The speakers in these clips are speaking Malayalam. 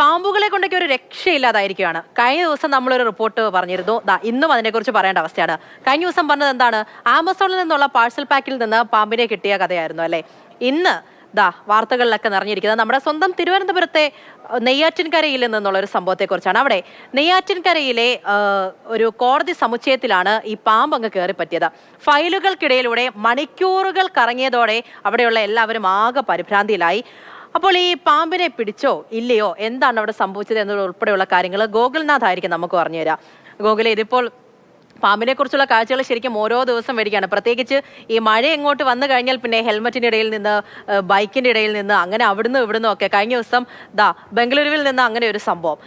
പാമ്പുകളെ കൊണ്ടൊക്കെ ഒരു രക്ഷയില്ലാതായിരിക്കുകയാണ്. കഴിഞ്ഞ ദിവസം നമ്മളൊരു റിപ്പോർട്ട് പറഞ്ഞിരുന്നു. ദാ ഇന്നും അതിനെക്കുറിച്ച് പറയേണ്ട അവസ്ഥയാണ്. കഴിഞ്ഞ ദിവസം പറഞ്ഞത് എന്താണ്? ആമസോണിൽ നിന്നുള്ള പാഴ്സൽ പാക്കിൽ നിന്ന് പാമ്പിനെ കിട്ടിയ കഥയായിരുന്നു അല്ലേ? ഇന്ന് ദാ വാർത്തകളിലൊക്കെ നിറഞ്ഞിരിക്കുന്നത് നമ്മുടെ സ്വന്തം തിരുവനന്തപുരത്തെ നെയ്യാറ്റിൻകരയിൽ നിന്നുള്ള ഒരു സംഭവത്തെക്കുറിച്ചാണ്. അവിടെ നെയ്യാറ്റിൻകരയിലെ ഒരു കോടതി സമുച്ചയത്തിലാണ് ഈ പാമ്പ് അങ്ങ് കയറി പറ്റിയത് ഫയലുകൾക്കിടയിലൂടെ മണിക്കൂറുകൾ കറങ്ങിയതോടെ അവിടെയുള്ള എല്ലാവരും ആകെ പരിഭ്രാന്തിയിലായി. അപ്പോൾ ഈ പാമ്പിനെ പിടിച്ചോ ഇല്ലയോ? എന്താണ് അവിടെ സംഭവിച്ചത് എന്നത് ഉൾപ്പെടെയുള്ള കാര്യങ്ങൾ ഗോകുൽനാഥ് ആയിരിക്കും നമുക്ക് പറഞ്ഞു തരാം. ഗോകുലെ ഇതിപ്പോൾ പാമ്പിനെ കുറിച്ചുള്ള കാഴ്ചകൾ ശരിക്കും ഓരോ ദിവസം വരികയാണ് പ്രത്യേകിച്ച് ഈ മഴ എങ്ങോട്ട് വന്നു കഴിഞ്ഞാൽ പിന്നെ ഹെൽമറ്റിന്റെ ഇടയിൽ നിന്ന് ബൈക്കിന്റെ ഇടയിൽ നിന്ന് അങ്ങനെ അവിടുന്ന് ഇവിടുന്ന് ഒക്കെ കഴിഞ്ഞ ദിവസം ദാ ബംഗളൂരുവിൽ നിന്ന് അങ്ങനെ ഒരു സംഭവം.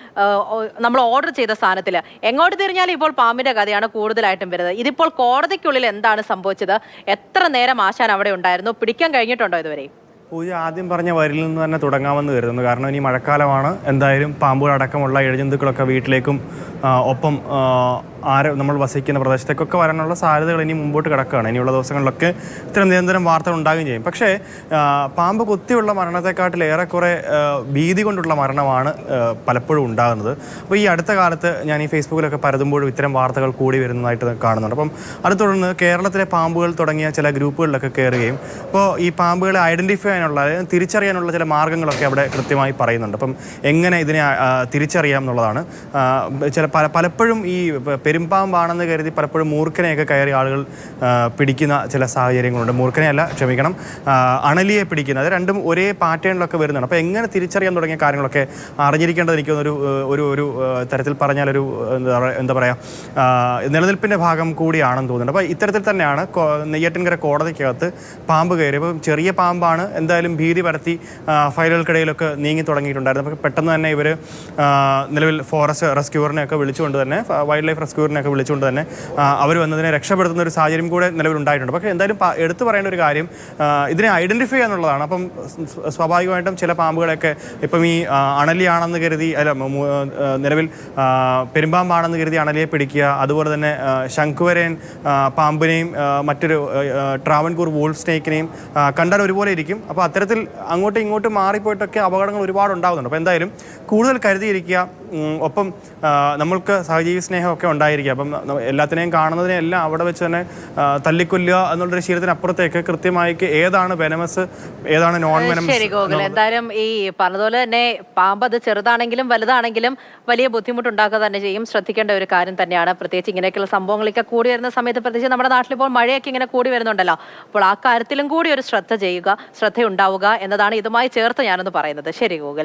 നമ്മൾ ഓർഡർ ചെയ്ത സാധനത്തിൽ എങ്ങോട്ട് തിരിഞ്ഞാലും ഇപ്പോൾ പാമ്പിന്റെ കഥയാണ് കൂടുതലായിട്ടും വരുന്നത്. ഇതിപ്പോൾ കോടതിക്കുള്ളിൽ എന്താണ് സംഭവിച്ചത്? എത്ര നേരം ആശാൻ അവിടെ ഉണ്ടായിരുന്നു? പിടിക്കാൻ കഴിഞ്ഞിട്ടുണ്ടോ ഇതുവരെ? പൂജ ആദ്യം പറഞ്ഞ വരിൽ നിന്ന് തന്നെ തുടങ്ങാമെന്ന് കരുതുന്നു. കാരണം ഇനി മഴക്കാലമാണ്. എന്തായാലും പാമ്പുകൾ അടക്കമുള്ള ഇഴജന്തുക്കളൊക്കെ വീട്ടിലേക്കും ഒപ്പം ആര നമ്മൾ വസിക്കുന്ന പ്രദേശത്തേക്കൊക്കെ വരാനുള്ള സാധ്യതകൾ ഇനി മുമ്പോട്ട് കിടക്കുകയാണ്. ഇനിയുള്ള ദിവസങ്ങളിലൊക്കെ ഇത്തരം നിരന്തരം വാർത്തകൾ ഉണ്ടാകുകയും ചെയ്യും. പക്ഷേ പാമ്പ് കുത്തിയുള്ള മരണത്തെക്കാട്ടിൽ ഏറെക്കുറെ ഭീതി കൊണ്ടുള്ള മരണമാണ് പലപ്പോഴും ഉണ്ടാകുന്നത്. അപ്പോൾ ഈ അടുത്ത കാലത്ത് ഞാൻ ഈ ഫേസ്ബുക്കിലൊക്കെ പരതുമ്പോഴും ഇത്തരം വാർത്തകൾ കൂടി വരുന്നതായിട്ട് കാണുന്നുണ്ട്. അപ്പം അത് തുടർന്ന് കേരളത്തിലെ പാമ്പുകൾ തുടങ്ങിയ ചില ഗ്രൂപ്പുകളിലൊക്കെ കയറുകയും അപ്പോൾ ഈ പാമ്പുകളെ ഐഡന്റിഫൈ ചെയ്യാനുള്ള തിരിച്ചറിയാനുള്ള ചില മാർഗങ്ങളൊക്കെ അവിടെ കൃത്യമായി പറയുന്നുണ്ട്. അപ്പം എങ്ങനെ ഇതിനെ തിരിച്ചറിയാം എന്നുള്ളതാണ്. ചില പല പലപ്പോഴും ഈ പെരുമ്പാമ്പാണെന്ന് കരുതി പലപ്പോഴും മൂർഖനെയൊക്കെ കയറി ആളുകൾ പിടിക്കുന്ന ചില സാഹചര്യങ്ങളുണ്ട്. മൂർഖനെയല്ല ക്ഷമിക്കണം അണലിയെ പിടിക്കുന്ന അത് രണ്ടും ഒരേ പാറ്റേണിലൊക്കെ വരുന്നതാണ്. അപ്പോൾ എങ്ങനെ തിരിച്ചറിയാൻ തുടങ്ങിയ കാര്യങ്ങളൊക്കെ അറിഞ്ഞിരിക്കേണ്ടത് എനിക്ക് ഒരു ഒരു തരത്തിൽ പറഞ്ഞാൽ ഒരു എന്താ പറയുക നിലനിൽപ്പിന്റെ ഭാഗം കൂടിയാണെന്ന് തോന്നുന്നുണ്ട്. അപ്പോൾ ഇത്തരത്തിൽ തന്നെയാണ് നെയ്യാറ്റിൻകര കോടതിക്കകത്ത് പാമ്പ് കയറി. അപ്പം ചെറിയ പാമ്പാണ് എന്തായാലും ഭീതി പരത്തി ഫയലുകൾക്കിടയിലൊക്കെ നീങ്ങി തുടങ്ങിയിട്ടുണ്ടായിരുന്നു അപ്പോൾ പെട്ടെന്ന് തന്നെ ഇവർ നിലവിൽ ഫോറസ്റ്റ് റെസ്ക്യൂറിനെയൊക്കെ വിളിച്ചുകൊണ്ട് തന്നെ വൈൽഡ് ലൈഫ് റെസ്ക്യൂറിനെയൊക്കെ വിളിച്ചുകൊണ്ട് തന്നെ അവർ വന്നതിനെ രക്ഷപ്പെടുത്തുന്ന ഒരു സാഹചര്യം കൂടെ നിലവിലുണ്ടായിട്ടുണ്ട് പക്ഷേ എന്തായാലും എടുത്തു പറയേണ്ട ഒരു കാര്യം ഇതിനെ ഐഡന്റിഫൈ എന്നുള്ളതാണ് അപ്പം സ്വാഭാവികമായിട്ടും ചില പാമ്പുകളൊക്കെ ഇപ്പം ഈ അണലിയാണെന്ന് കരുതി അല്ല നിലവിൽ പെരുമ്പാമ്പാണെന്ന് കരുതി അണലിയെ പിടിക്കുക അതുപോലെ തന്നെ ശംഖുവരേൻ പാമ്പിനെയും മറ്റൊരു ട്രാവൻകൂർ വോൾഫ് സ്നേക്കിനെയും കണ്ടാൽ ഒരുപോലെ ഇരിക്കും. അപ്പോൾ അത്തരത്തിൽ അങ്ങോട്ടും ഇങ്ങോട്ടും മാറിപ്പോയിട്ടൊക്കെ അപകടങ്ങൾ ഒരുപാട് ഉണ്ടാകുന്നുണ്ട് അപ്പോൾ എന്തായാലും കൂടുതൽ കരുതിയിരിക്കുക ഒപ്പം നമ്മൾക്ക് സഹജീവി സ്നേഹമൊക്കെ ഉണ്ടായിരിക്കുക. അപ്പം എല്ലാത്തിനെയും കാണുന്നതിനെ എല്ലാം അവിടെ വെച്ച് തന്നെ തല്ലിക്കൊല്ലുക എന്നുള്ളൊരു ശീലത്തിനപ്പുറത്തേക്ക് കൃത്യമായി ഏതാണ് ബെനമസ് ഏതാണ് നോൺ വെനമസ് ശരി ഗോകുൽ എന്തായാലും ഈ പറഞ്ഞതുപോലെ തന്നെ പാമ്പ് അത് ചെറുതാണെങ്കിലും വലുതാണെങ്കിലും വലിയ ബുദ്ധിമുട്ടുണ്ടാക്കുക തന്നെ ചെയ്യും. ശ്രദ്ധിക്കേണ്ട ഒരു കാര്യം തന്നെയാണ്. പ്രത്യേകിച്ച് ഇങ്ങനെയൊക്കെയുള്ള സംഭവങ്ങളൊക്കെ കൂടി വരുന്ന സമയത്ത് പ്രത്യേകിച്ച് നമ്മുടെ നാട്ടിൽ ഇപ്പോൾ മഴയൊക്കെ ഇങ്ങനെ കൂടി വരുന്നുണ്ടല്ലോ. അപ്പോൾ ആ കാര്യത്തിലും കൂടി ഒരു ശ്രദ്ധ ചെയ്യുക ശ്രദ്ധയുണ്ടാവുക എന്നതാണ് ഇതുമായി ചേർത്ത് ഞാനൊന്ന് പറയുന്നത്. ശരി ഗൂഗിൾ